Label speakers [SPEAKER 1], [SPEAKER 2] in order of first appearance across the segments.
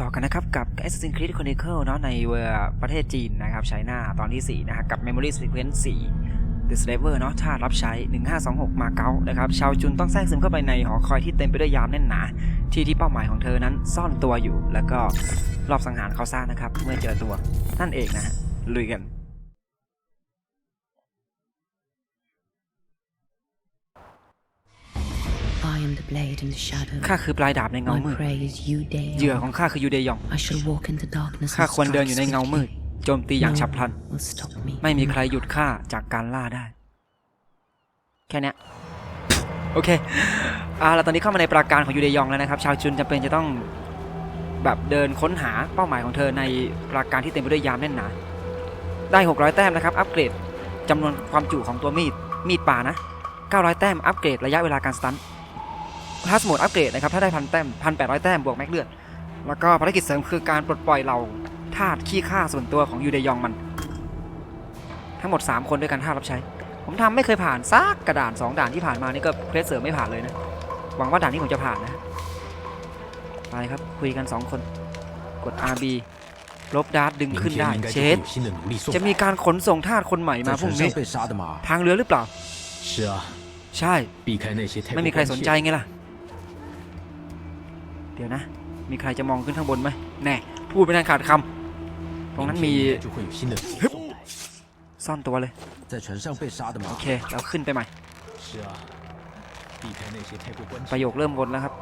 [SPEAKER 1] ต่อกันนะครับกับ Assassin's Creed Chronicle เนาะในเวอร์ประเทศจีนนะครับไชน่าตอนที่ 4 นะฮะกับ Memory Sequence 4 The Slaver เนาะท่ารับใช้ 1526 มาเก๊านะครับชาวจุนต้องแทรกซึมเข้าไปในหอคอยที่เต็มไปด้วยยามแน่นหนา ที่ที่เป้าหมายของเธอนั้นซ่อนตัวอยู่ แล้วก็รอบสังหารเขาซ่านะครับ เมื่อเจอตัวนั่นเองนะฮะลุยกัน ข้าคือปลายดาบในเงา
[SPEAKER 2] My
[SPEAKER 1] มืด
[SPEAKER 2] prey is you,
[SPEAKER 1] เหยื่อ
[SPEAKER 2] Day.
[SPEAKER 1] ของข้าคือยูเดยอง
[SPEAKER 2] I shall walk into darkness
[SPEAKER 1] ข้า
[SPEAKER 2] and
[SPEAKER 1] ควรเดิน
[SPEAKER 2] strike
[SPEAKER 1] อยู่ในเงามืด
[SPEAKER 2] swiftly.
[SPEAKER 1] โจมตีอย่างฉับพลัน
[SPEAKER 2] will stop me.
[SPEAKER 1] ไม่มีใครหยุดข้าจากการล่าได้ แค่เนี้ยโอเคอ่าแล้วตอนนี้เข้ามาในปราการของยูเดยองแล้วนะครับ ชาวจุนจำเป็นจะต้องแบบเดินค้นหาเป้าหมายของเธอในปราการที่เต็มไปด้วยยามแน่นหนาได้ 600 แต้มนะครับ อัปเกรดจำนวนความจุของตัวมีด มีดป่านะ 900 แต้ม อัปเกรดระยะเวลาการสตัน คลาสโหมดอัปเกรดนะครับถ้าได้พันแต้มพันแปดร้อยแต้มบวกแม็กเลือดแล้วก็ภารกิจเสริมคือการปลดปล่อยเราธาตุขี้ข้าส่วนตัวของยูเดยองมัน ทั้งหมด 3 คนด้วยกันท่ารับใช้ ผมทำไม่เคยผ่านซากกระดาน 2 ด่านที่ผ่านมานี่ก็เพลสเสริมไม่ผ่านเลยนะ หวังว่าด่านนี้ผมจะผ่านนะไปครับคุยกัน 2 คน กด RB ลบดาร์ดดึงขึ้นได้เชดจะมีการขนส่งทาสคนใหม่มาพรุ่งนี้ทางเรือหรือเปล่า ใช่ ไม่มีใครสนใจไงล่ะ เดี๋ยวนะ มีใครจะมองขึ้นข้างบนไหมแน่พูดไม่ทันขาดคำตรงนั้นมีซ่อนตัวเลยโอเคเราขึ้นไปใหม่ประโยคเริ่มวนแล้วครับ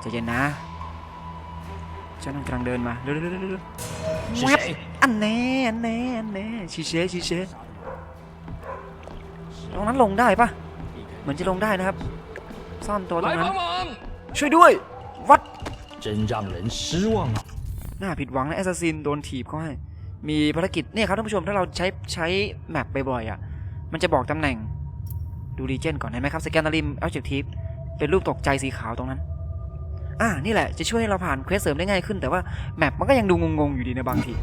[SPEAKER 1] ใจเย็นนะเจ้านั่นกำลังเดินมาเร็วอันแน่อันแน่อันแน่ชีเชชีเชตรงนั้นลงได้ปะเหมือนจะลงได้นะครับ ซ่อนตัวตรงนั้นช่วยด้วย วัด
[SPEAKER 3] ห
[SPEAKER 1] น่าผิดหวังนะแอสซินโดนถีบเขาให้ มีภารกิจเนี่ยครับท่านผู้ชมถ้าเราใช้ใช้แมปบ่อยๆอะ มันจะบอกตำแหน่ง ดูรีเจนก่อนเห็นไหมครับสแกนนาริมเอลเจกทีฟเป็นรูปตกใจสีขาวตรงนั้น อ่านี่แหละจะช่วยให้เราผ่านเควสเสริมได้ง่ายขึ้นแต่ว่าแมปมันก็ยังดูงงๆอยู่ดีนะบางที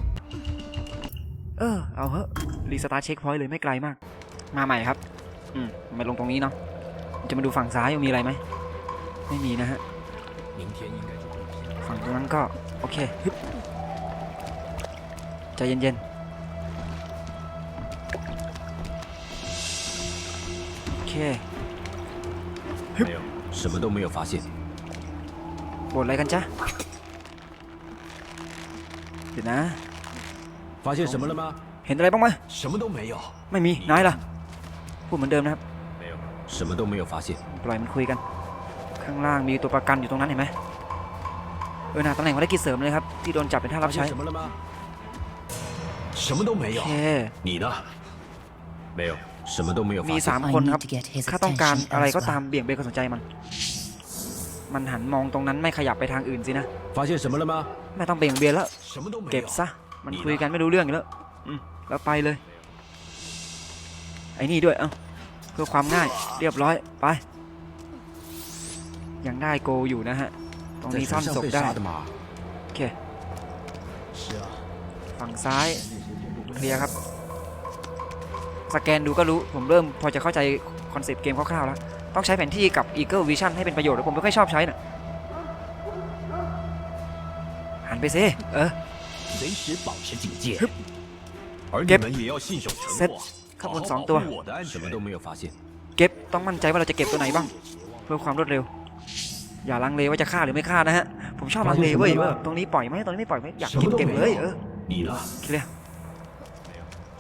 [SPEAKER 1] เออเอาเหอะรีสตาร์เช็คพอยต์เลยไม่ไกลมาก มาใหม่ครับ อืมมาลงตรงนี้เนาะ จะมาดูฝั่งซ้ายว่ามีอะไรไหม ไม่มีนะฮะ
[SPEAKER 3] 明天应该就会有新的。
[SPEAKER 1] ฝั่งตรงนั้นก็ โอเคฮึบใจเย็นๆ โอเค
[SPEAKER 3] 没有，什么都没有发现。
[SPEAKER 1] บทอะไรกันจ๊ะ เดี๋ยวนะ
[SPEAKER 3] 发现什么了吗？
[SPEAKER 1] เห็นอะไรบ้างไหม
[SPEAKER 3] 什么都没有。
[SPEAKER 1] ไม่มี นายล่ะ พูดเหมือนเดิมนะครับ
[SPEAKER 3] 没有， 什么都没有发现。
[SPEAKER 1] ปล่อยมันคุยกัน ข้างล่างมีตัวประกันอยู่ตรงนั้นเห็นไหมเออนะตำแหน่งภารกิจเสริมเลยครับ ที่โดนจับเป็นท่ารั
[SPEAKER 3] 发
[SPEAKER 1] บใช้
[SPEAKER 3] 现什么了吗？什么都没
[SPEAKER 1] โอ
[SPEAKER 3] 有
[SPEAKER 1] เค。
[SPEAKER 3] 你呢？没有，什么都没有
[SPEAKER 1] มี
[SPEAKER 3] 发现。
[SPEAKER 1] สาม
[SPEAKER 2] I
[SPEAKER 1] คน
[SPEAKER 2] need
[SPEAKER 1] ครับ
[SPEAKER 2] to get his
[SPEAKER 1] ข้าต้องการ
[SPEAKER 2] attention
[SPEAKER 1] อะไรก็ตาม
[SPEAKER 2] elsewhere.
[SPEAKER 1] เบี่ยงเบนความสนใจมัน มันหันมองตรงนั้นไม่ขยับไปทางอื่นสินะ
[SPEAKER 3] 发现什么了吗？
[SPEAKER 1] ไม่ต้องเบี่ยงเบนแล้ว
[SPEAKER 3] 什么都没
[SPEAKER 1] เก็บ
[SPEAKER 3] 有。
[SPEAKER 1] ซะ มันคุยกันไม่รู้เรื่องอยู่แล้ว อืม แล้วไปเลย ไอ้นี่ด้วย เอ้า เพื่อความง่ายเรียบร้อยไป ยังได้โกอยู่นะฮะ ตรงนี้ซ่อนศพได้โอเคฝั่งซ้ายเคลียร์ครับ สแกนดูก็รู้ผมเริ่มพอจะเข้าใจคอนเซปต์เกมคร่าวๆแล้ว ต้องใช้แผนที่กับ Eagle Vision ให้เป็นประโยชน์ผมไม่ค่อยชอบใช้น่ะหันไปซิเออ
[SPEAKER 4] เก็บ
[SPEAKER 1] เซต ข้าง
[SPEAKER 4] 好
[SPEAKER 1] บน
[SPEAKER 4] 好
[SPEAKER 1] สอง
[SPEAKER 4] 保
[SPEAKER 1] ตัว
[SPEAKER 4] 护我的安
[SPEAKER 3] 什么
[SPEAKER 4] 全。
[SPEAKER 3] 都没有发现。
[SPEAKER 1] เก็บต้องมั่นใจว่าเราจะเก็บตัวไหนบ้าง เพื่อความรวดเร็ว อย่าลังเลว่าจะฆ่าหรือไม่ฆ่านะฮะ ผมชอบลังเลเว้ยว่าตรงนี้ปล่อยไหมตรงนี้ไม่ปล่อยไหมอยากเก็บเก็บเลยเออ
[SPEAKER 3] 你呢？
[SPEAKER 1] เคลียร์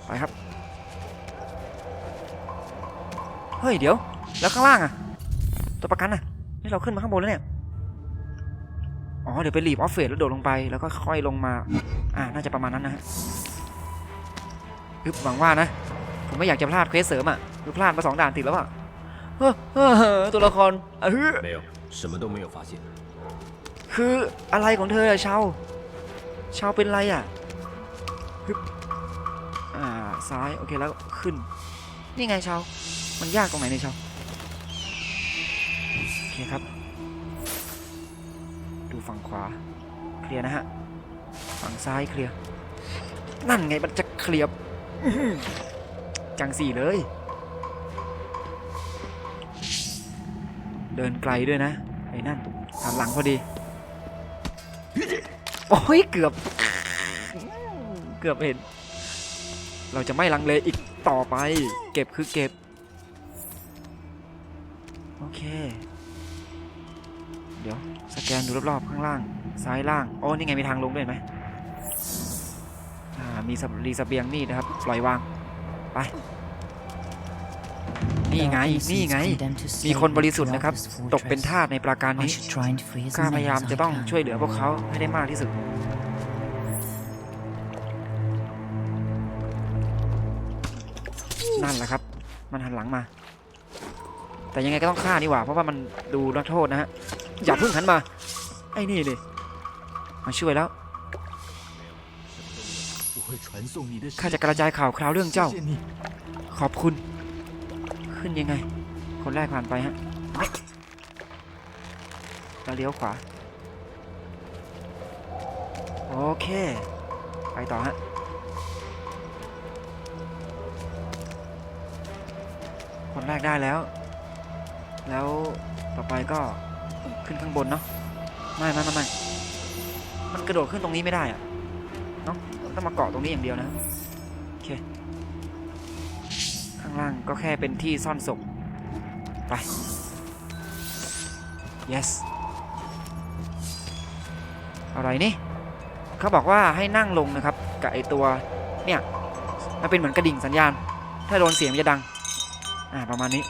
[SPEAKER 1] ไปครับ เฮ้ยเดี๋ยว แล้วข้างล่างอะตัวประกันอะนี่เราขึ้นมาข้างบนแล้วเนี่ย อ๋อเดี๋ยวไปรีบออฟเฟสแล้วโดดลงไป แล้วก็ค่อยลงมา อ่าน่าจะประมาณนั้นนะฮะอึบหวังว่านะ ผมไม่อยากจะพลาดเควสเสริมอะคือพลาดมาสองด่านติดแล้วอะเฮ้อเฮ้อเฮ้อตัวละครอะฮึ
[SPEAKER 3] 没有，什么都没有发现。
[SPEAKER 1] คืออะไรของเธออะชาวชาวเป็นไรอะฮึบอ่าซ้ายโอเคแล้วขึ้น นี่ไงชาวมันยากตรงไหนเนี่ยชาวโอเคครับ ดูฝั่งขวาเคลียร์นะฮะฝั่งซ้ายเคลียร์นั่นไงมันจะเคลียร์อื้อหือ จังสี่เลย เดินไกลด้วยนะ ไอ้นั่นหันหลังพอดี โอ้ยเกือบ เกือบเห็น เราจะไม่ลังเลอีกต่อไป เก็บคือเก็บ โอเค เดี๋ยว สแกนดูรอบๆข้างล่าง ซ้ายล่าง โอ้นี่ไงมีทางลงด้วยไหมมีสรีเสเบียงนี่นะครับ ปล่อยวาง ไป นี่ไง นี่ไง มีคนบริสุทธิ์นะครับ ตกเป็นทาสในปราการนี้ข้าพยายามจะต้องช่วยเหลือพวกเขาให้ได้มากที่สุด นั่นแหละครับ มันหันหลังมา แต่ยังไงก็ต้องฆ่านี่หว่า เพราะว่ามันดูนักโทษนะฮะ อย่าพึ่งหันมา ไอ้นี่เลยมาช่วยแล้วข้าจะกระจายข่าวคราวเรื่องเจ้า ขอบคุณ ขึ้นยังไง คนแรกผ่านไปฮะไม่แล้วเลี้ยวขวา โอเค ไปต่อฮะคนแรกได้แล้ว แล้วต่อไปก็ขึ้นข้างบนเนาะ ไม่ไม่ไม่ไม่มันกระโดดขึ้นตรงนี้ไม่ได้อะเนาะ ต้องมาเกาะตรงนี้อย่างเดียวนะ โอเคางล่างก็แค่เป็นที่ซ่อนศพไป yes อะไรนี่เขาบอกว่าให้นั่งลงนะครับกับไอตัวเนี่ยมันเป็นเหมือนกระดิ่งสัญญาณ ถ้าโดนเสียงมันจะดัง อ่าประมาณนี้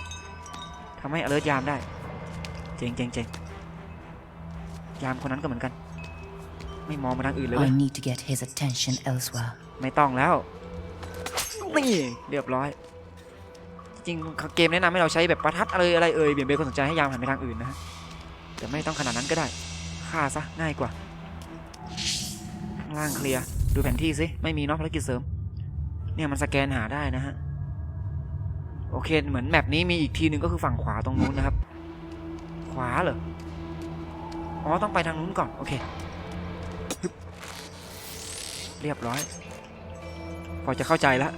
[SPEAKER 1] ทำให้ alert ยามได้ เจ๋งเจ๋งเจ๋งยามคนนั้นก็เหมือนกัน ไม่มองมาทางอื่นเลยเว้
[SPEAKER 2] I
[SPEAKER 1] ย
[SPEAKER 2] need to get his attention elsewhere.
[SPEAKER 1] ไม่ต้องแล้ว นี่ เรียบร้อย จริงๆเกมแนะนำให้เราใช้แบบประทัดอะไรอะไรเอ่ยเบี่ยงเบนคนสนใจให้ยามหันไปทางอื่นนะฮะแต่ไม่ต้องขนาดนั้นก็ได้ฆ่าซะง่ายกว่าข้างล่างเคลียร์ดูแผนที่สิไม่มีเนาะภารกิจเสริม เนี่ยมันสแกนหาได้นะฮะโอเคเหมือนแมปนี้มีอีกทีหนึ่งก็คือฝั่งขวาตรงนู้นนะครับ ขวาเหรออ๋อต้องไปทางนู้นก่อนโอเคเรียบร้อย พอจะเข้าใจแล้ว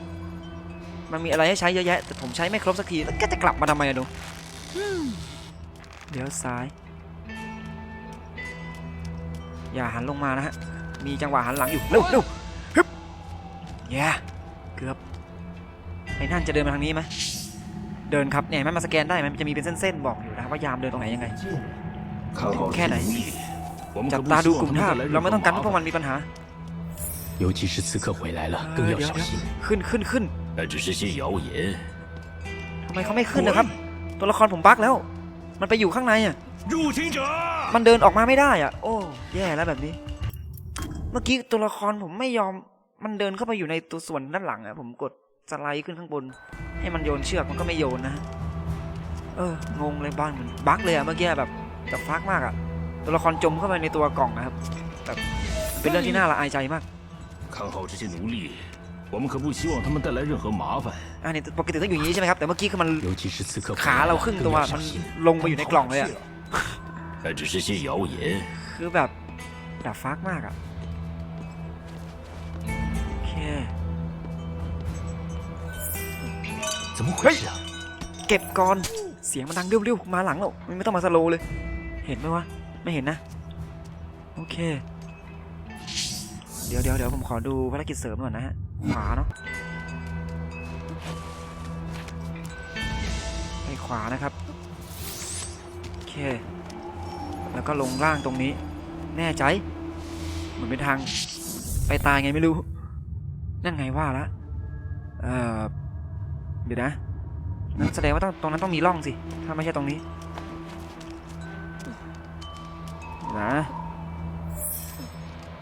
[SPEAKER 1] มันมีอะไรให้ใช้เยอะแยะ แต่ผมใช้ไม่ครบสักที แล้วก็จะกลับมาทำไมอะดูเดี๋ยวซ้าย อย่าหันลงมานะฮะ มีจังหวะหันหลังอยู่ เร็วเร็วฮึบแย่เกือบ ไอ้นั่นจะเดินมาทางนี้ไหมเดินครับเนี่ยมันมาสแกนได้มันจะมีเป็นเส้นๆบอกอยู่นะว่ายามเดินตรงไหนยังไงแค่
[SPEAKER 4] ไหน
[SPEAKER 1] จับตาดูกลุ่มท่าเราไม่ต้องการให้พวกมันมีปัญหา
[SPEAKER 3] 尤其是刺客回来了，更要小心。
[SPEAKER 1] ขึ้นขึ้นขึ้น
[SPEAKER 4] 那只是些谣言。
[SPEAKER 1] ทำไมเขาไม่ขึ้นนะครับ ตัวละครผมบั๊กแล้ว มันไปอยู่ข้างในอ่ะ
[SPEAKER 4] 入侵者，
[SPEAKER 1] มันเดินออกมาไม่ได้อ่ะ โอ้ แย่แล้วแบบนี้ เมื่อกี้ตัวละครผมไม่ยอม มันเดินเข้าไปอยู่ในตัวส่วนด้านหลังอ่ะ ผมกดสไลด์ขึ้นข้างบน ให้มันโยนเชือกมันก็ไม่โยนนะ เออ งงเลยบ้านเหมือนบั๊กเลยอ่ะเมื่อกี้แบบจะฟักมากอ่ะ ตัวละครจมเข้าไปในตัวกล่องนะครับแบบเป็นเรื่องที่น่าละอายใจมาก
[SPEAKER 4] 看好这些奴隶，我们可不希望他们带来任何麻烦。
[SPEAKER 1] อ่านี่ปกติต้องอยู่อย่างนี้ใช่ไหมครับ แต่เมื่อกี้คือมัน
[SPEAKER 3] 尤其是刺客回
[SPEAKER 1] ขา
[SPEAKER 3] 来
[SPEAKER 1] เรา
[SPEAKER 3] 了，
[SPEAKER 1] ครึ่ง
[SPEAKER 3] 更
[SPEAKER 1] ตัว
[SPEAKER 3] 要
[SPEAKER 1] มั
[SPEAKER 3] 小
[SPEAKER 1] น
[SPEAKER 3] 心。
[SPEAKER 1] ลงไปอยู่ในกล่องเลยอ่ะ
[SPEAKER 4] 那只是些谣言。
[SPEAKER 1] คือแบบดับฟักมากอ่ะ โอเค
[SPEAKER 3] 怎么回事啊？
[SPEAKER 1] เก็บก่อน เสียงมันดังเร็วๆ มาหลังแล้วมันไม่ต้องมาสโลว์เลย เห็นไหมวะ ไม่เห็นนะ โอเค เดี๋ยวเดี๋ยวเดี๋ยวผมขอดูภารกิจเสริมก่อนนะฮะขวาเนาะไปขวานะครับโอเค แล้วก็ลงล่างตรงนี้ แน่ใจเหมือนเป็นทางไปตายไงไม่รู้ นั่นไงว่าละเอ่อเดี๋ยวนะนั่นแสดงว่าต้องตรงนั้นต้องมีร่องสิ ถ้าไม่ใช่ตรงนี้นะ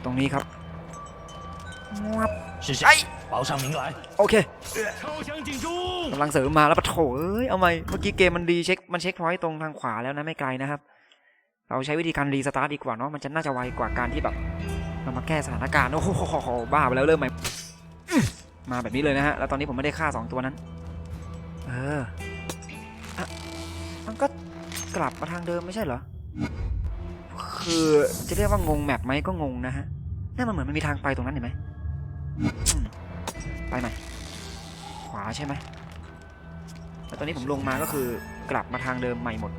[SPEAKER 1] ตรงนี้ครับงับ
[SPEAKER 4] 是谁
[SPEAKER 1] 哎？
[SPEAKER 4] 报上名来。
[SPEAKER 1] โอเค
[SPEAKER 4] 超响警钟！
[SPEAKER 1] กำลังเสริมมาแล้วปะโถเอ้ย เอาไหมเมื่อกี้เกมมันดีเช็ค มันเช็คพอยต์ตรงทางขวาแล้วนะไม่ไกลนะครับ เราใช้วิธีการรีสตาร์ทดีกว่าเนาะ มันจะน่าจะไวกว่าการที่แบบเรามาแก้สถานการณ์ โอ้โหบ้าไปแล้วเริ่มใหม่อื้อมาแบบนี้เลยนะฮะ แล้วตอนนี้ผมไม่ได้ฆ่าสองตัวนั้น เอออะมันก็กลับมาทางเดิมไม่ใช่เหรอ คือจะเรียกว่างงแมปไหมก็งงนะฮะนั่นมันเหมือนมันมีทางไปตรงนั้นเห็นไหมอืม ไปใหม่ขวาใช่ไหมแต่ตอนนี้ผมลงมาก็คือกลับมาทางเดิมใหม่หมด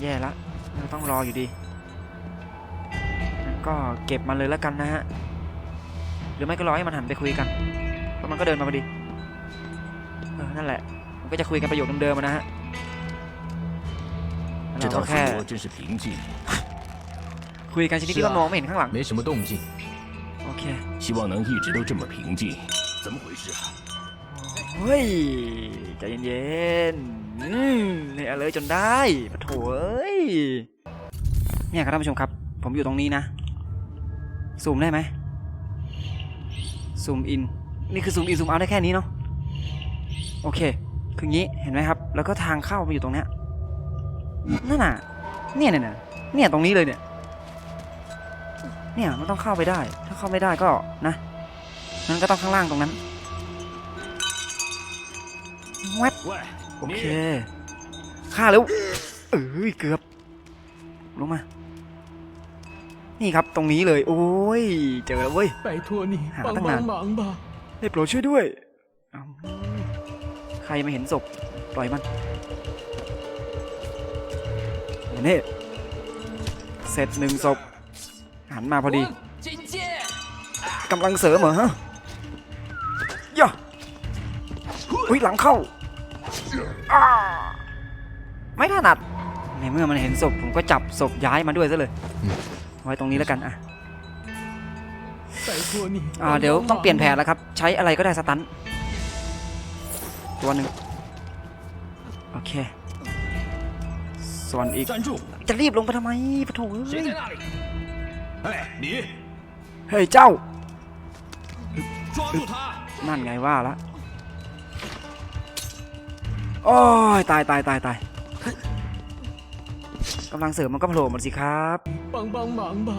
[SPEAKER 1] แย่ละเต้องรออยู่ดี ก็เก็บมันเลยแล้วกันนะฮะ หรือไม่ก็รอให้มันหันไปคุยกัน เพราะมันก็เดินมาพอดีนั่นแหละ มันก็จะคุยกันประโยคเดิมๆนะฮะเราแค่ คุยกันชนิดที่ว่ามองไม่เห็นข้างหลัง
[SPEAKER 3] 没什么动静。
[SPEAKER 1] โอเค
[SPEAKER 4] 希望能一直都这么平静。怎么回事啊？
[SPEAKER 1] เฮ้ย ใจเย็นๆอืมเนี่ยเลยจนได้ปะโถเอ้ย เนี่ยครับท่านผู้ชมครับ ผมอยู่ตรงนี้นะ ซูมได้ไหม ซูมอิน นี่คือซูมอินซูมเอาได้แค่นี้เนาะ โอเค คืองี้ เห็นไหมครับ แล้วก็ทางเข้ามาอยู่ตรงเนี้ย นั่นน่ะ เนี่ยเนี่ยเนี่ยเนี่ยตรงนี้เลยเนี่ย เนี่ยมันต้องเข้าไปได้ ถ้าเข้าไม่ได้ก็นะนั้นก็ต้องข้างล่างตรงนั้นแวัโอเคฆ่าแล้วเอ้ยเกือบลงมา นี่ครับตรงนี้เลย โอ้ย เจอแล้วเว้ย
[SPEAKER 3] ไปทั
[SPEAKER 1] วนี่หาตั้
[SPEAKER 3] งนาน
[SPEAKER 1] ได้โปรดช่วยด้วย ใครไม่เห็นศพปล่อยมันเนี่เสร็จหนึ่งศพ นมาพอดีกำลังเสริมเหรอฮะย่าอุ้ยหลังเข้าไม่ถนัดในเมื่อมันเห็นศพผมก็จับศพย้ายมาด้วยซะเลย ไว้ตรงนี้แล้วกันอะอาเดี๋ยวต้องเปลี่ยนแผนแล้วครับ ใช้อะไรก็ได้สตันตัวหนึ่งโอเค ส่วนอีก จะรีบลงไปทำไมปะโถเอ้ย
[SPEAKER 4] 在那里？哎，你
[SPEAKER 1] เฮ้ยเจ้า
[SPEAKER 4] 抓住他！
[SPEAKER 1] นั่นไงว่าละโอ้ยตายตายตายตายกำลังเสริมมันก็โผล่หมดสิครับ
[SPEAKER 3] 帮帮忙吧！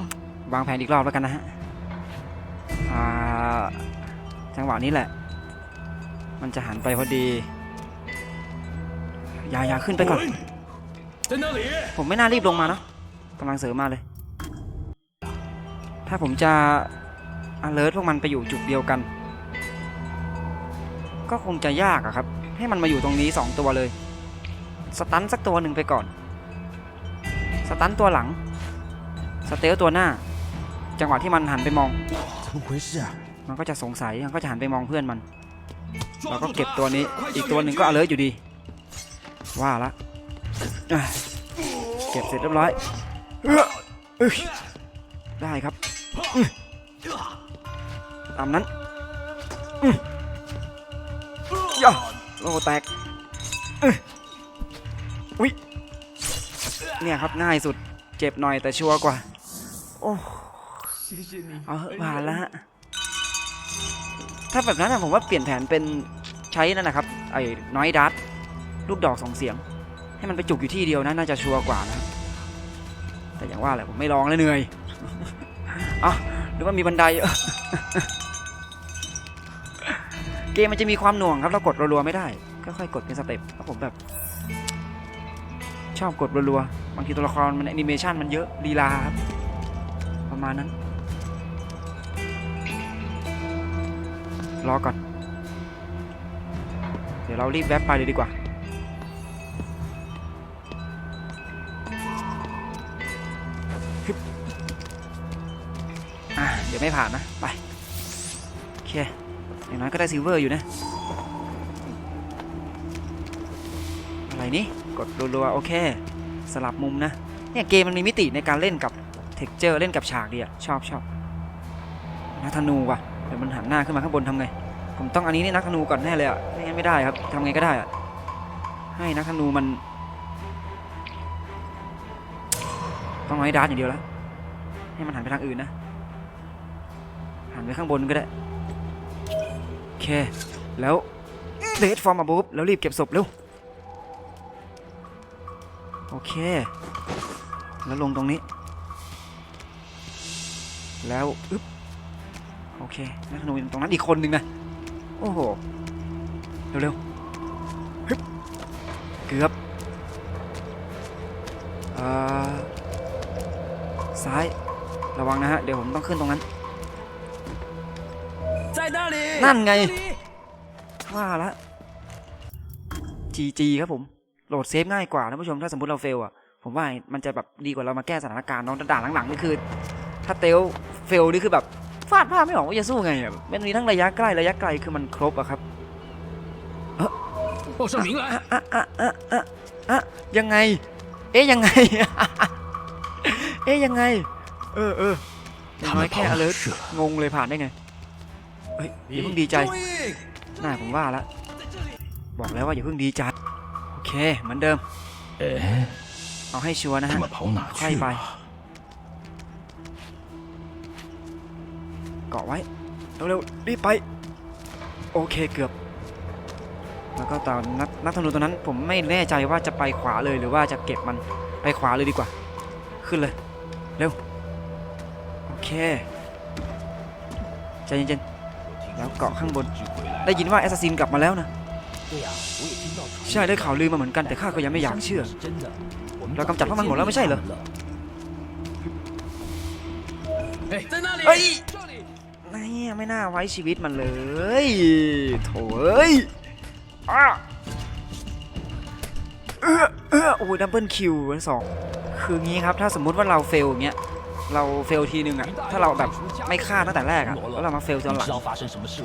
[SPEAKER 1] วางแผนอีกรอบแล้วกันนะฮะ อ่า จังหวะนี้แหละ มันจะหันไปพอดี อย่าอย่าขึ้นไปก่อน
[SPEAKER 4] 滚！在那里！
[SPEAKER 1] ผมไม่น่ารีบลงมาเนอะกำลังเสริมมาเลย ถ้าผมจะ alert พวกมันไปอยู่จุดเดียวกัน ก็คงจะยากอะครับ ให้มันมาอยู่ตรงนี้ 2 ตัวเลย สตันสักตัวหนึ่งไปก่อน สตันตัวหลัง สเตลตัวหน้า จังหวะที่มันหันไปมอง มันก็จะสงสัย มันก็จะหันไปมองเพื่อนมัน เราก็เก็บตัวนี้ อีกตัวหนึ่งก็ alert อยู่ดี ว่าละเก็บเสร็จเรียบร้อยได้ครับ ตามนั้นย่าโลแตกอุ้ยเนี่ยครับง่ายสุดเจ็บหน่อยแต่ชัวร์กว่า โอ้เอาเหอะผ่านละถ้าแบบนั้นผมว่าเปลี่ยนแผนเป็นใช้นั่นนะครับไอ้น้อยดัตลูกดอกสองเสียง ให้มันไปจุกอยู่ที่เดียวนะน่าจะชัวร์กว่านะ แต่อย่างว่าแหละผมไม่ลองแล้วเหนื่อย อะหรือว่ามีบันได เกมมันจะมีความหน่วงครับ เรากดรัวๆไม่ได้ ค่อยๆกดเป็นสเต็ปแล้วผมแบบ ชอบกดรัวๆบางทีตัวละครมันแอนิเมชันมันเยอะลีลาครับ ประมาณนั้น รอก่อน เดี๋ยวเรารีบแวบไปเลยดีกว่า ไม่ผ่านนะ ไป โอเค อย่างน้อยก็ได้ซิลเวอร์อยู่นะ อะไรนี่ กดรัวๆ โอเค สลับมุมนะ เนี่ยเกมมันมีมิติในการเล่นกับเท็กเจอร์เล่นกับฉากดีอะชอบชอบนักธนูว่ะเดี๋ยวมันหันหน้าขึ้นมาข้างบนทำไง ผมต้องอันนี้นี่นักธนูก่อนแน่เลยอะไม่งั้นไม่ได้ครับทำไงก็ได้อะให้นักธนูมัน ต้องเอาให้ดาร์อย่างเดียวแล้วให้มันหันไปทางอื่นนะ นไปข้างบนก็ได้ โอเค แล้วเดทฟอร์มาบุ๊บแล้วรีบเก็บศพเร็ว โอเค แล้วลงตรงนี้ แล้วอึ๊บโอเคนักธนูอยู่ตรงนั้นอีกคนหนึ่งนะ โอ้โห เร็วเร็วเกือบอซ้าย ระวังนะฮะ เดี๋ยวผมต้องขึ้นตรงนั้น นั่นไงว่าละจีครับผม โหลดเซฟง่ายกว่าท่านผู้ชมถ้าสมมติเราเฟลอะ ผมว่ามันจะแบบดีกว่าเรามาแก้สถานการณ์น้องด่าหลังๆนี่คือ ถ้าเตลเฟลนี่คือแบบฟาดผ้าไม่ออกว่าจะสู้ไงอะมันมีทั้งระยะใกล้ระยะไกลคือมันครบอะครับ
[SPEAKER 3] โอ้สมิงละ
[SPEAKER 1] อะอะอะอะอะยังไง เอ๊ยยังไง เอ๊ยยังไง เออเออทำไมแค่ alert งงเลยผ่านได้ไง เฮ้ยอย่าเพิ่งดีใจน่าผมว่าละบอกแล้วว่าอย่าเพิ่งดีใจโอเคเหมือนเดิม
[SPEAKER 4] เอ๊
[SPEAKER 1] เอาให้ชัวร์นะฮะค่อยไปเกาะไว้เร็วๆรีบไป โอเคเกือบ แล้วก็ตอนนักนักธนูตัวนั้นผมไม่แน่ใจว่าจะไปขวาเลยหรือว่าจะเก็บมันไปขวาเลยดีกว่า ขึ้นเลย เร็ว โอเคใจเย็นๆ กาะข้างบน ได้ยินว่าแอสซัสซินกลับมาแล้วนะ ใช่ได้ข่าวลือมาเหมือนกันแต่ข้าก็ยังไม่อยากเชื่อ เรากำจัดพวกมันหมดแล้วไม่ใช่เหรอ เฮ้ยนี่ไม่น่าไว้ชีวิตมันเลย โถ่เอ้ยเออเออโอ้ยดับเบิลคิวเป็นสองคืองี้ครับ ถ้าสมมติว่าเราเฟลอย่างเงี้ย เราเฟลทีหนึ่งอะถ้าเราแบบไม่ฆ่าตั้งแต่แรกอะแล้วเรามาเฟลจนหลัง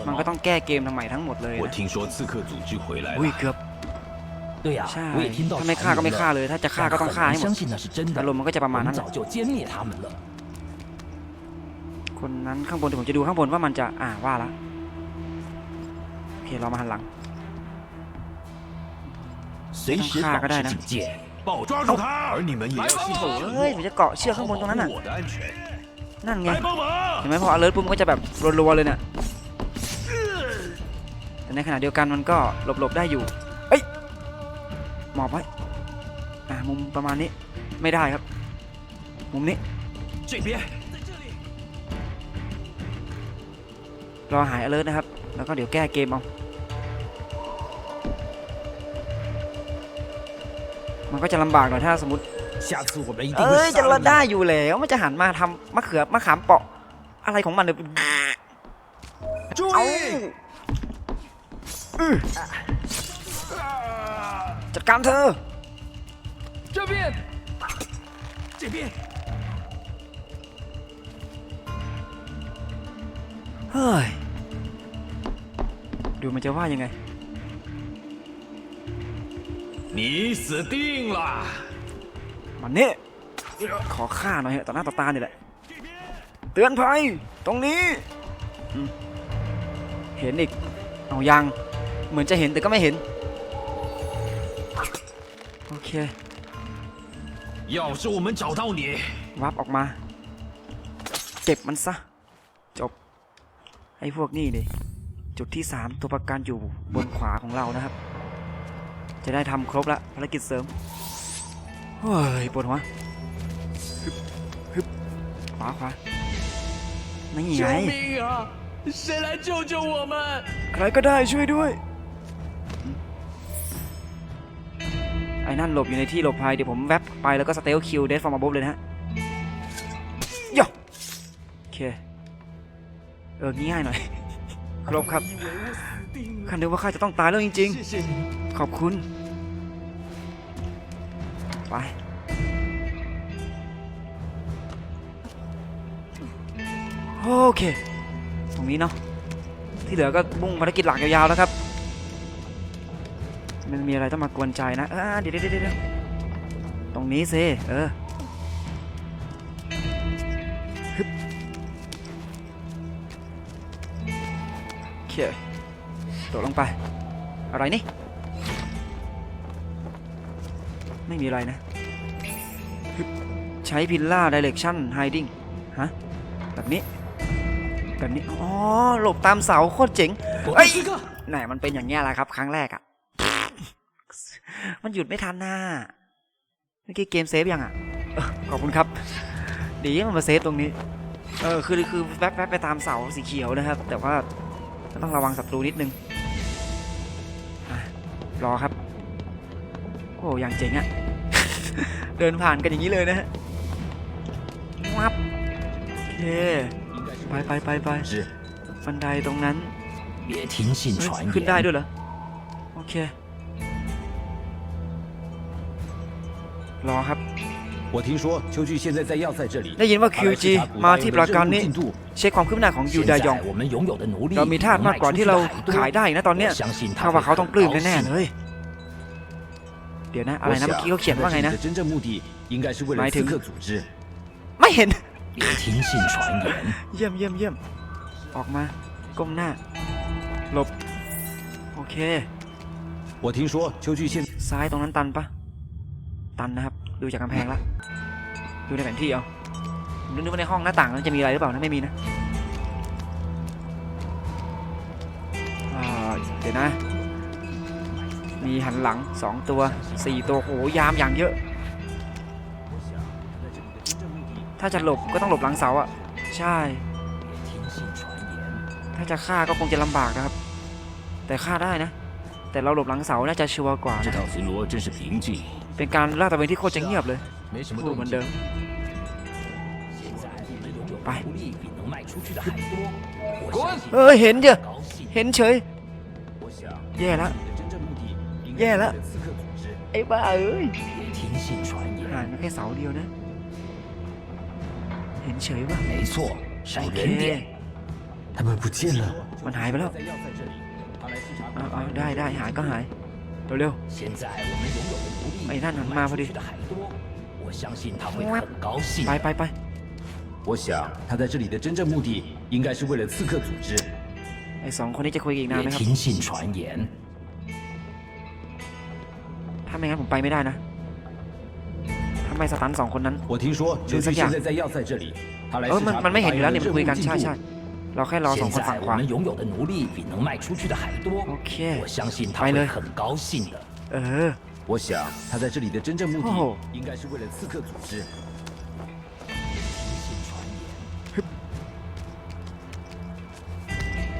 [SPEAKER 1] มันก็ต้องแก้เกมทำไมทั้งหมดเลยนะอุ้ยเกือบใช่ถ้าไม่ฆ่าก็ไม่ฆ่าเลย ถ้าจะฆ่าก็ต้องฆ่าให้หมดอารมณ์มันก็จะประมาณนั้นคนนั้นข้างบนเดี๋ยวผมจะดูข้างบนว่ามันจะอ่าว่าละโอเคเรามาหันหลัง
[SPEAKER 3] ต้องฆ่าก็
[SPEAKER 4] ได้นะ 我抓住他！而你们也要系
[SPEAKER 1] โถ่เอ้ยผมจะเกาะเชือกข้างบนตรงนั้นน่ะ
[SPEAKER 4] 我的安全。
[SPEAKER 1] นั่นไง
[SPEAKER 4] 来帮忙！
[SPEAKER 1] เห็นไหมพอ alert ปุ๊บมันก็จะแบบรัวๆเลยเนี่ยแต่ในขณะเดียวกันมันก็หลบๆได้อยู่ เอ้ย หมอบไว้ อ่ามุมประมาณนี้ ไม่ได้ครับ มุมนี้
[SPEAKER 3] 这边，
[SPEAKER 1] รอหาย alert นะครับ แล้วก็เดี๋ยวแก้เกมเอา มันก็จะลำบากหน่อยถ้าสมมติ
[SPEAKER 3] 下次我们一定
[SPEAKER 1] เอ้ย
[SPEAKER 3] 会
[SPEAKER 1] จะ
[SPEAKER 3] 杀
[SPEAKER 1] ละ
[SPEAKER 3] 了
[SPEAKER 1] ได้
[SPEAKER 3] 你。
[SPEAKER 1] อยู่แล้ว มันจะหันมาทำมะเขือมะขามเปาะ อะไรของมันเนี่ย
[SPEAKER 3] 注
[SPEAKER 1] เอา
[SPEAKER 3] 意！
[SPEAKER 1] อื้อจัดการเธอ
[SPEAKER 3] 这边，这边。
[SPEAKER 1] เฮ้ย ดูมันจะว่ายังไง
[SPEAKER 4] 你死定了！
[SPEAKER 1] มันนี่ขอฆ่าหน่อยเถอะต่อหน้าต่อตานี่แหละ เตือนภัย ตรงนี้อืมเห็นอีก เอายัง เหมือนจะเห็นแต่ก็ไม่เห็น โอเค
[SPEAKER 4] 要是我们找到你，
[SPEAKER 1] วับออกมา เก็บมันซะ จบ ไอ้พวกนี้ดิจุดที่ 3 ตัวประกันอยู่บนขวาของเรานะครับ จะได้ทำครบละภารกิจเสริมเฮ้ยปวดหัวฮึบฮึบขวาขวาไม่นไงใครก็ได้ช่วยด้วยไอ้นั่นหลบอยู่ในที่หลบภัยเดี๋ยวผมแวบไปแล้วก็สเตลคิวเดสฟอร์มาอบเลยนะฮะย่อโอเคเออง่ายหน่อยครบครับข้านึกว่าข้าจะต้องตายแล้วจริง ๆ ขอบคุณ ไป โอเค ตรงนี้เนาะ ที่เหลือก็มุ่งภารกิจหลักยาวๆแล้วครับ มันมีอะไรต้องมากวนใจนะ เออเดี๋ยวเดี๋ยวเดี๋ยวตรงนี้สิเออฮึบโอเคตกลงไป อะไรนี่ ไม่มีอะไรนะ ใช้พิลล่าดิเรกชั่นไฮดิ้งฮะ แบบนี้ แบบนี้ อ๋อ หลบตามเสาโคตรเจ๋ง
[SPEAKER 3] ไอ้
[SPEAKER 1] ไหนมันเป็นอย่างนี้แหละครับ ครั้งแรกอะมันหยุดไม่ทันหน้าเมื่อกี้เกมเซฟยังอะ ขอบคุณครับ ดียังมาเซฟตรงนี้ เออ คือคือแวบแวบไปตามเสาสีเขียวนะครับ แต่ว่าต้องระวังศัตรูนิดนึงรอครับ โอ้อย่างเจ๋งอะเดินผ่านกันอย่างนี้เลยนะฮะวับเคไปไปไปไปบันไดตรงนั้นขึ้นได้ด้วยเหรอ โอเค รอครับได้ยินว่า QG มาที่ปราการนี้ เช็คความคืบหน้าของยูดายอง เรามีทาสมากกว่าที่เราขายได้นะตอนเนี้ยถ้าว่าเขาต้องปลื้มแน่เลย ดี๋ยวนะอะไรนะเมื่อกี้เขาเขียนว่าไงนะห
[SPEAKER 3] มายถึง
[SPEAKER 1] ไม่เห็นเยี่ยมเยี่ยมเยี่ยมออกมาก้มหน้าหลบโอเคซ้ายตรงนั้นตันปะตันนะครับ ดูจากกำแพงละดูในแผนที่เอานึกว่าในห้องหน้าต่างนั้นจะมีอะไรหรือเปล่านะไม่มีนะเดี๋ยวนะ มีหันหลัง 2 ตัว 4 ตัวโอ้ยามอย่างเยอะ ถ้าจะหลบก็ต้องหลบหลังเสาอะ ใช่ ถ้าจะฆ่าก็คงจะลำบากนะครับ แต่ฆ่าได้นะ แต่เราหลบหลังเสาน่าจะชัวร์กว่านะเป็นการล่าตะเวนที่โคตรจะเงียบเลยพูดเหมือนเดิม
[SPEAKER 5] ไป
[SPEAKER 1] เออเห็นเจอเห็นเฉยแย่แล้ว แย่
[SPEAKER 3] 是为
[SPEAKER 1] แล้ว
[SPEAKER 3] 了刺客组织。
[SPEAKER 1] ไอ้บ้าเอ้ย
[SPEAKER 5] 别听信传
[SPEAKER 1] ห่าง
[SPEAKER 5] 言，
[SPEAKER 1] กันแค่เสาเดียวนะ เห็นเฉยป่ะ
[SPEAKER 5] 没错，闪
[SPEAKER 1] โอเค
[SPEAKER 5] 人点。
[SPEAKER 3] 他们不见了。
[SPEAKER 1] มันหายไปแล้ว
[SPEAKER 3] 在要塞这里，他来视察
[SPEAKER 1] เอา
[SPEAKER 3] 古
[SPEAKER 1] เอา
[SPEAKER 3] 代人
[SPEAKER 1] ได้ได้หายก็หาย เร็ว
[SPEAKER 5] 现在我们拥有的奴隶
[SPEAKER 1] 哎那能
[SPEAKER 5] 比
[SPEAKER 1] 骂不的
[SPEAKER 5] 卖出去的还多，我相信他会很高兴
[SPEAKER 1] ๆ ไป
[SPEAKER 5] 的。
[SPEAKER 1] ไปไป
[SPEAKER 3] 我想他在这里的真正目的应该是为了刺客组织。
[SPEAKER 1] ไอ้สองคนนี้จะคุยกันอีกนานไหม
[SPEAKER 5] 别
[SPEAKER 1] ครับ
[SPEAKER 5] 听信传言，
[SPEAKER 1] ถ้า ไม่งั้นผมไปไม่ได้นะ ถ้าไม่สตันสองคนนั้น
[SPEAKER 3] 我听说秋
[SPEAKER 1] 这样
[SPEAKER 3] 菊现在在要塞这里，他来
[SPEAKER 1] เออ
[SPEAKER 3] 视
[SPEAKER 1] มัน
[SPEAKER 3] 察
[SPEAKER 1] มันไม่
[SPEAKER 3] 古
[SPEAKER 1] เห็
[SPEAKER 3] 代
[SPEAKER 1] นอยู่แล้ว
[SPEAKER 3] 人
[SPEAKER 1] เนี่ย
[SPEAKER 3] 的
[SPEAKER 1] มันคุย
[SPEAKER 3] 任
[SPEAKER 1] กัน
[SPEAKER 3] 务进
[SPEAKER 1] ใช่
[SPEAKER 3] 度
[SPEAKER 1] ใช่。เราแค่รอสอง
[SPEAKER 5] 现
[SPEAKER 1] คนฝั่ง
[SPEAKER 5] 在
[SPEAKER 1] ข
[SPEAKER 5] 我
[SPEAKER 1] วา
[SPEAKER 5] 们拥有的奴隶比能卖出去的还多，
[SPEAKER 1] โอเค
[SPEAKER 5] 我相信他
[SPEAKER 1] 来了
[SPEAKER 5] 会很高兴的。
[SPEAKER 1] เออ
[SPEAKER 3] 我想他在这里的真正目的
[SPEAKER 1] 哦
[SPEAKER 3] 应该是为了刺客组织。
[SPEAKER 5] 听信传言，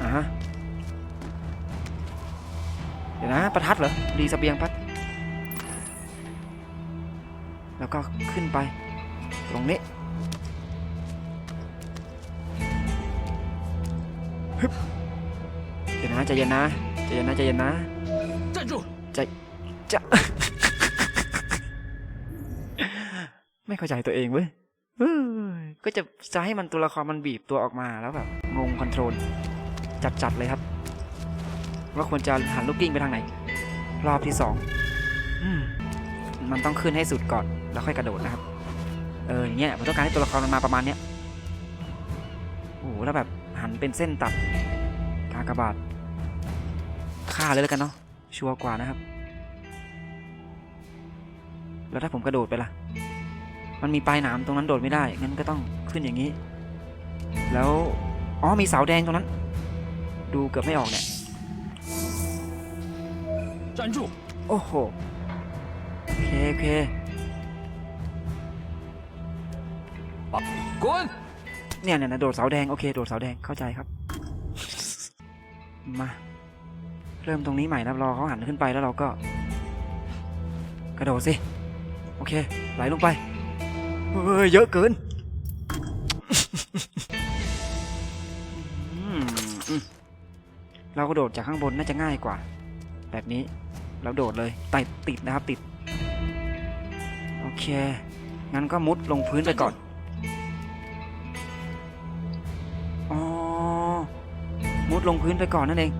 [SPEAKER 1] อ่าฮะเดี๋ยวนะ ประทัดเหรอ รีเสเบียงพัด แล้วก็ขึ้นไป ตรงนี้ฮึบเดี๋ยวนะใจเย็นนะใจเย็นนะใจเย็นนะ
[SPEAKER 4] 站住！
[SPEAKER 1] ใจจะไม่เข้าใจตัวเองเว้ยเอ้ยก็จะจะให้มันตัวละครมันบีบตัวออกมาแล้วแบบงงคอนโทรล จัดๆเลยครับ ว่าควรจะหันลูกกิ้งไปทางไหน รอบที่สองอืมมันต้องขึ้นให้สุดก่อน แล้วค่อยกระโดดนะครับ เอออย่างเงี้ยผมต้องการให้ตัวละครมันมาประมาณเนี้ยโอ้โหแล้วแบบหันเป็นเส้นตัดกากบาทฆ่าเลยแล้วกันเนาะชัวร์กว่านะครับ แล้วถ้าผมกระโดดไปล่ะ มันมีปลายหนามตรงนั้นโดดไม่ได้ งั้นก็ต้องขึ้นอย่างนี้ แล้วอ๋อมีเสาแดงตรงนั้น ดูเกือบไม่ออกเนี่ย
[SPEAKER 4] 站住！
[SPEAKER 1] โอ้โหโอเคโอเค
[SPEAKER 4] 滚！
[SPEAKER 1] เนี่ยเนี่ยนะโดดเสาแดงโอเคโดดเสาแดงเข้าใจครับ มา เริ่มตรงนี้ใหม่แล้วรอเขาหันขึ้นไปแล้วเราก็ กระโดดสิ โอเค ไหลลงไปเฮ้ยเยอะเกินเรากระโดดจากข้างบนน่าจะง่ายกว่า แบบนี้เราโดดเลยติดติดนะครับติด โอเค งั้นก็มุดลงพื้นไปก่อน ดลงพื้นไปก่อนนั่นเอง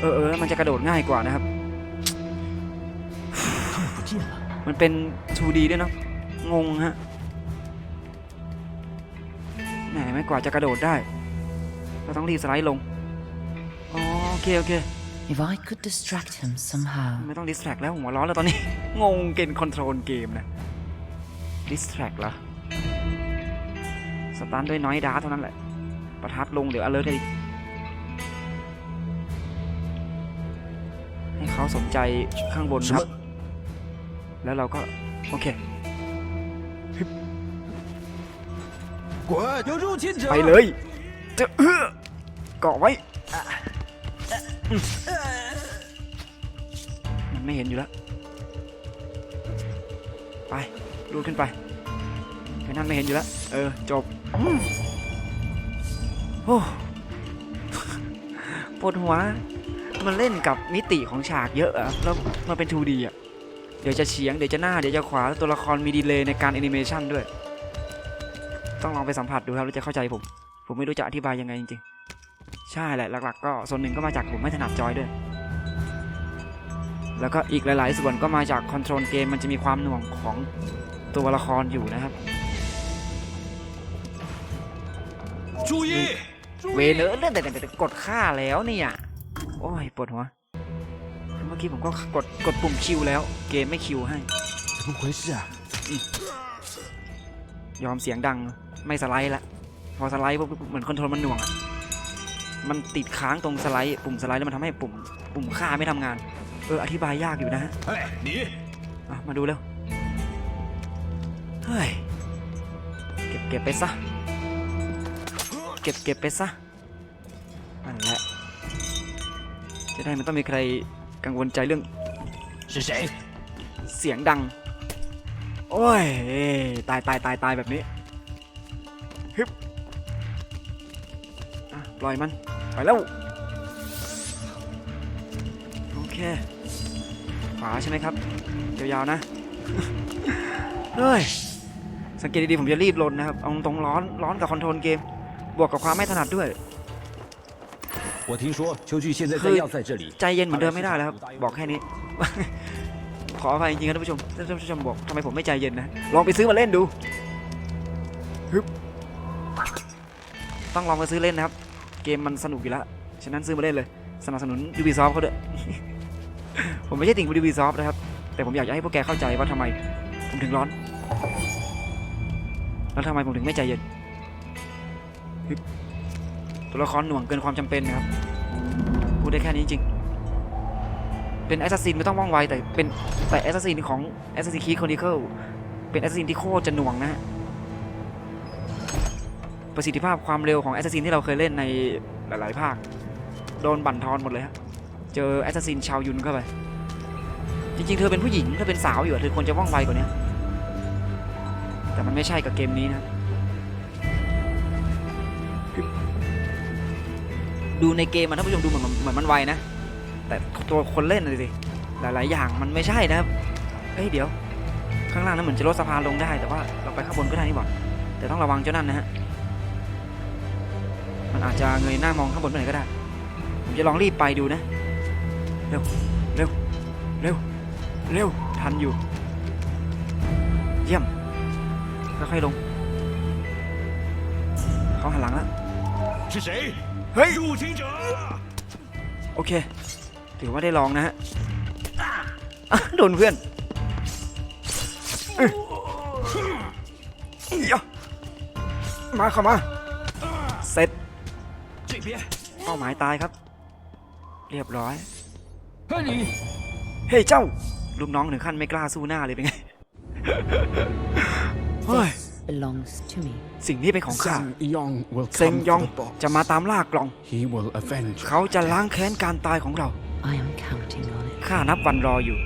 [SPEAKER 1] เออเออมันจะกระโดดง่ายกว่านะครับ มันเป็น 2D ด้วยนะงงฮะไหนไม่กว่าจะกระโดดได้ เราต้องรีสไลด์ลงโอเค โอเค
[SPEAKER 2] If I could distract him somehow
[SPEAKER 1] ไม่ต้องดิสแทรกแล้วหัวร้อนแล้วตอนนี้ งงเกณฑ์คอนโทรลเกมนะดิสแทรกเหรอ สตาร์ทด้วยน้อยดาเท่านั้นแหละ ประทัดลงเดี๋ยวอเลิร์กันอีให้เขาสนใจข้างบนครับ แล้วเราก็ โอเค ไปเลยจะเเกาะไว้ มันไม่เห็นอยู่แล้ว ไปดูขึ้นไปแค่นั้นไม่เห็นอยู่แล้ว เออ จบ โอ้ปวดหัว มันเล่นกับมิติของฉากเยอะอะแล้วมันเป็น 2D อะเดี๋ยวจะเฉียง เดี๋ยวจะหน้า เดี๋ยวจะขวาแล้วตัวละครมีดีเลย์ในการแอนิเมชันด้วย ต้องลองไปสัมผัสดูครับแล้วจะเข้าใจผม ผมไม่รู้จะอธิบายยังไงจริงๆ ใช่แหละ หลักๆ ก็ส่วนหนึ่งก็มาจากผมไม่ถนัดจอยด้วย แล้วก็อีกหลาย ๆ ส่วนก็มาจากคอนโทรลเกมมันจะมีความหน่วงของตัวละครอยู่นะครับ
[SPEAKER 4] 注意！
[SPEAKER 1] เวเนอร์เลื่อนแต่แต่กดค่าแล้วเนี่ยโอ้ยปวดหัวเมื่อกี้ผมก็กดกดปุ่มคิวแล้ว เกมไม่คิวให้
[SPEAKER 3] ผมเคยเสี
[SPEAKER 1] ยยอมเสียงดังไม่สไลด์ละพอสไลด์ปุ๊บเหมือนคอนโทรลมันหน่วงมันติดค้างตรงสไลด์ปุ่มสไลด์แล้วมันทำให้ปุ่มปุ่มค่าไม่ทำงาน เอออธิบายยากอยู่นะฮะมาดูเร็วเฮ้ยเก็บเก็บไปซะ เก็บเก็บไปซะนั่นแหละจะได้มันต้องมีใครกังวลใจเรื่อง
[SPEAKER 5] 是谁？
[SPEAKER 1] เสียงดัง โอ้ยตายตายตายตายแบบนี้ฮึบอะปล่อยมัน ไปแล้ว โอเค ขวาใช่ไหมครับ ยาวๆนะ เฮ้ย สังเกตดีๆ ผมจะรีบลนนะครับ เอาตรงๆร้อน ร้อนกับคอนโทรลเกม บวกกับความไม่ถนัดด้วย
[SPEAKER 3] คือ
[SPEAKER 1] ใจเย็นเหมือนเดิมไม่ได้แล้วครับ บอกแค่นี้ ขออภัยจริงๆคท่านผู้ชมท่านผู้ชมบอกทำไมผมไม่ใจเย็นนะ ลองไปซื้อมาเล่นดูฮึบต้องลองไปซื้อเล่นนะครับ เกมมันสนุกอยู่แล้ว ฉะนั้นซื้อมาเล่นเลย สนับสนุน Ubisoft เขาด้วย ผมไม่ใช่ติ่ง Ubisoft นะครับ แต่ผมอยากจะให้พวกแกเข้าใจว่าทำไมผมถึงร้อน แล้วทำไมผมถึงไม่ใจเย็น ตัวละครหน่วงเกินความจำเป็นนะครับ พูดได้แค่นี้จริง เป็นแอสซัสซินไม่ต้องว่องไวแต่เป็นแต่แอสซัสซินของ Assassin's Creed Chronicle เป็นแอสซัสซินที่โคตรจะหน่วงนะฮะ ประสิทธิภาพความเร็วของแอสซัสซินที่เราเคยเล่นในหลาย ๆ ภาค โดนบั่นทอนหมดเลยฮะ เจอแอสซัสซินชาวยุนเข้าไป จริง ๆ เธอเป็นผู้หญิงถ้าเป็นสาวอยู่อะเธอควรจะว่องไวกว่านี้แต่มันไม่ใช่กับเกมนี้นะ ดูในเกมมันท่านผู้ชมดูเหมือนเหมือนมันไวนะ แต่ตัวคนเล่นน่ะสิหลาย ๆ อย่างมันไม่ใช่นะครับเอ้ยเดี๋ยว ข้างล่างนั้นเหมือนจะลดสะพานลงได้ แต่ว่าเราไปข้างบนก็ได้นี่หว่าแต่ต้องระวังเจ้านั่นนะฮะมันอาจจะเงยหน้ามองข้างบนไปไหนก็ได้ ผมจะลองรีบไปดูนะ เร็ว เร็ว เร็ว เร็ว ทันอยู่ เยี่ยม ค่อยๆลง เขาหันหลังแล้ว
[SPEAKER 4] ฮ้ย
[SPEAKER 1] โอเค ถือว่าได้ลองนะฮะโดนเพื่อนมาเข้ามาเสร็จเป้าหมายตายครับ เรียบร้อย เฮ้ยเจ้า ลูกน้องถึงขั้นไม่กล้าสู้หน้าเลยเป็นไง เฮ้ย
[SPEAKER 2] belongs to me.
[SPEAKER 1] สิ่งนี้เป็นของข้า
[SPEAKER 6] Sang Yong will
[SPEAKER 1] เซ็ง
[SPEAKER 6] come
[SPEAKER 1] ยอง
[SPEAKER 6] for the box.
[SPEAKER 1] จะมาตามล่ากล่อง
[SPEAKER 6] He will avenge.
[SPEAKER 1] เขาจะล้างแค้นการตายของเรา
[SPEAKER 2] I am counting on it.
[SPEAKER 1] ข้านับวันรออยู่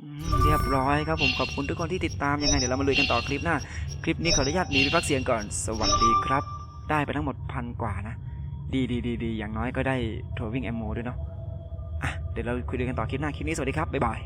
[SPEAKER 1] อืมเรียบร้อยครับผมขอบคุณทุกคนที่ติดตามยังไงเดี๋ยวเรามาลุยกันต่อคลิปหน้า คลิปนี้ขออนุญาตหนีไปพักเสียงก่อน สวัสดีครับ ได้ไปทั้งหมดพันกว่านะ ดีดีดีดีอย่างน้อยก็ได้โทวิ่งแอมโมด้วยเนาะอะเดี๋ยวเราคุยกันต่อคลิปหน้าคลิปนี้สวัสดีครับบ๊ายบาย